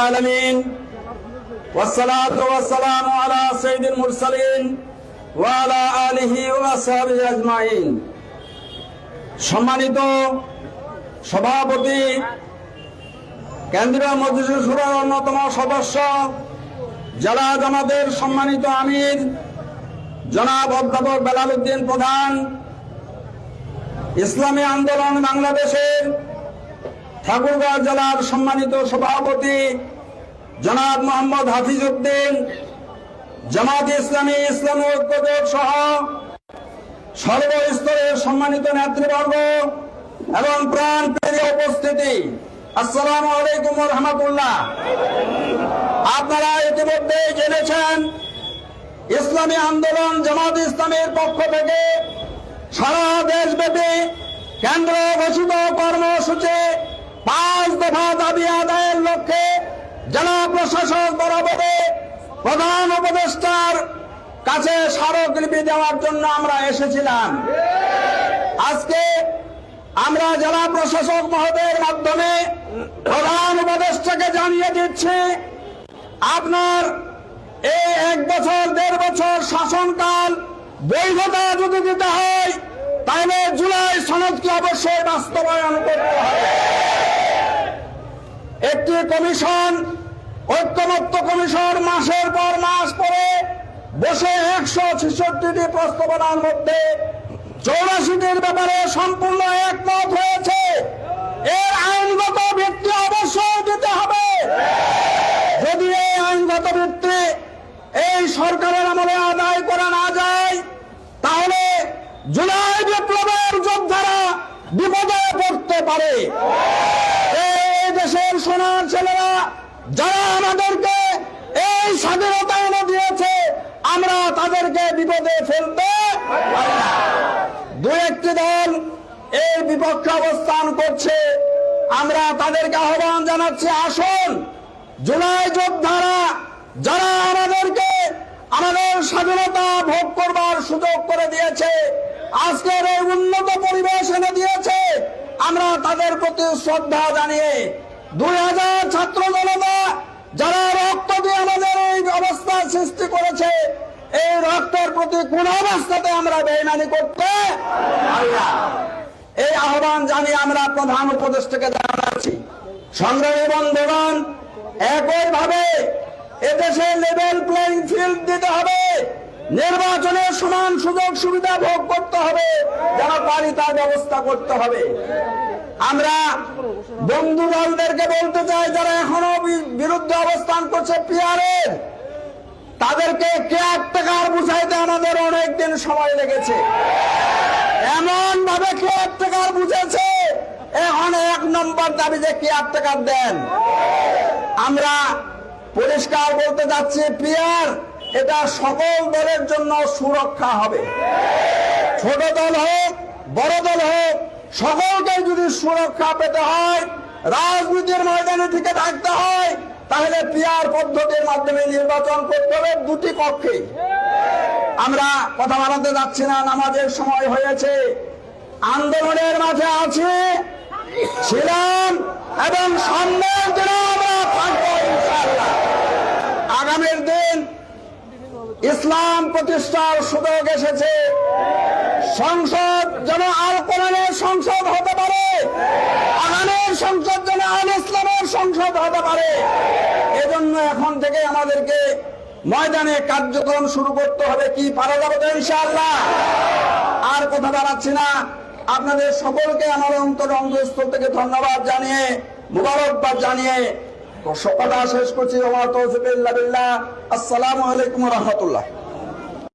العالمين والصلاة والسلام على سيد المرسلين وعلى آله وصحبه أجمعين সম্মানিত সভাপতি কেন্দ্রীয় মজলিস সুরার অন্যতম সদস্য জেলা জামাতের সম্মানিত আমির জনাব অধ্যাপক বেলাল উদ্দিন প্রধান ইসলামী আন্দোলন বাংলাদেশের ঠাকুরগাঁও জেলার সম্মানিত সভাপতি জনাব মোহাম্মদ হাফিজ উদ্দিন জামাত ইসলামী ইসলাম ঐক্যজোট সহ সর্বস্তরের সম্মানিত নেতৃবর্গ এবং প্রাণ প্রিয় উপস্থিতি, আসসালাম আলাইকুম রহমতুল্লাহ। আপনারা ইতিমধ্যে জেনেছেন, ইসলামী আন্দোলন জামাত ইসলামের পক্ষ থেকে সারা দেশব্যাপী কেন্দ্র ঘোষিত কর্মসূচি প্রশাসক বরাবরে প্রধান উপদেষ্টার কাছে স্মারকলিপি দেওয়ার জন্য আমরা এসেছিলাম। আজকে আমরা জেলা প্রশাসক মহোদয়ের মাধ্যমে প্রধান উপদেষ্টাকে জানিয়ে দিচ্ছি, আপনার এই এক বছর, দেড় বছর শাসনকাল বৈধতা যদি দিতে হয়, তাহলে জুলাই সনদকে অবশ্যই বাস্তবায়ন করতে হবে। একটি কমিশন ঐক্যমত্য কমিশন মাসের পর মাস পরে বসে একশো ছেষট্টিটি প্রস্তাবনার মধ্যে চৌরাশিটির ব্যাপারে সম্পূর্ণ একমত হয়েছে। এর আইনগত ভিত্তি অবশ্যই দিতে হবে। যদি এই আইনগত ভিত্তি এই সরকারের আমলে আদায় করা না যায়, তাহলে জুলাই বিপ্লবের যোদ্ধারা বিপদে পড়তে পারে। এই দেশের সোনার যারা আমাদেরকে এই স্বাধীনতা এনে দিয়েছে, আমরা তাদেরকে বিপদে ফেলতে দু একটি দল এর বিপক্ষে অবস্থান করছে। আমরা তাদেরকে আহ্বান জানাচ্ছি, আসুন, জুলাই যোদ্ধারা, যারা আমাদেরকে আমাদের স্বাধীনতা ভোগ করবার সুযোগ করে দিয়েছে, আজকের এই উন্নত পরিবেশ এনে দিয়েছে, আমরা তাদের প্রতি শ্রদ্ধা জানিয়ে দুই হাজার ছাত্র জনতা যারা রক্ত দিয়ে আমাদের এই অবস্থা সৃষ্টি করেছে, এই রক্তের প্রতি কোন অবস্থাতে আমরা বেইমানি করতে এই আহ্বান জানিয়ে আমরা প্রধান উপদেষ্টাকে জানাচ্ছি। সংগ্রামী বন্ধুগণ, একইভাবে এদেশে লেভেল প্লেইং ফিল্ড দিতে হবে, নির্বাচনে সমান সুযোগ সুবিধা ভোগ করতে হবে, যেন পারি তার ব্যবস্থা করতে হবে। আমরা বন্ধু দলদেরকে বলতে চাই, যারা এখনও বিরুদ্ধে অবস্থান করছে পিয়ারের তাদেরকে কেয়ারটেকার বুঝাইতে আমাদের অনেক দিন সময় লেগেছে। এমন ভাবে কেয়ারটেকার বুঝেছে, এখন এক নম্বর দাবি যে কেয়ারটেকার দেন। আমরা পরিষ্কার বলতে যাচ্ছি পিয়ার এটা সকল দলের জন্য সুরক্ষা হবে। ছোট দল হোক, বড় দল হোক সকলকে যদি সুরক্ষা পেতে হয়, রাজনীতির ময়দানে থেকে থাকতে হয়, তাহলে পিয়ার পদ্ধতির মাধ্যমে নির্বাচন করতে হবে দুটি কক্ষে। আমরা কথা বানাতে যাচ্ছি না, নামাজের সময় হয়েছে। আন্দোলনের মাঝে আছে, ছিলাম এবং সামনের দিনে আমরা থাকব আগামীর দিন ইসলাম প্রতিষ্ঠার সুযোগ এসেছে। সংসদ যেন আল কোরআনের সংসদ হতে পারে, আগামীর সংসদ যেন আল ইসলামের সংসদ হতে পারে। এজন্য এখন থেকে আমাদেরকে ময়দানে কার্যক্রম শুরু করতে হবে, কি পারা যাবে তো ইনশাআল্লাহ? আর কথা বাড়াচ্ছি না। আপনাদের সকলকে আমার অন্তর অন্তঃস্থল থেকে ধন্যবাদ জানিয়ে, মুবারকবাদ জানিয়ে কথা শেষ করছি। আসসালামু আলাইকুম রহমতুল্লাহ।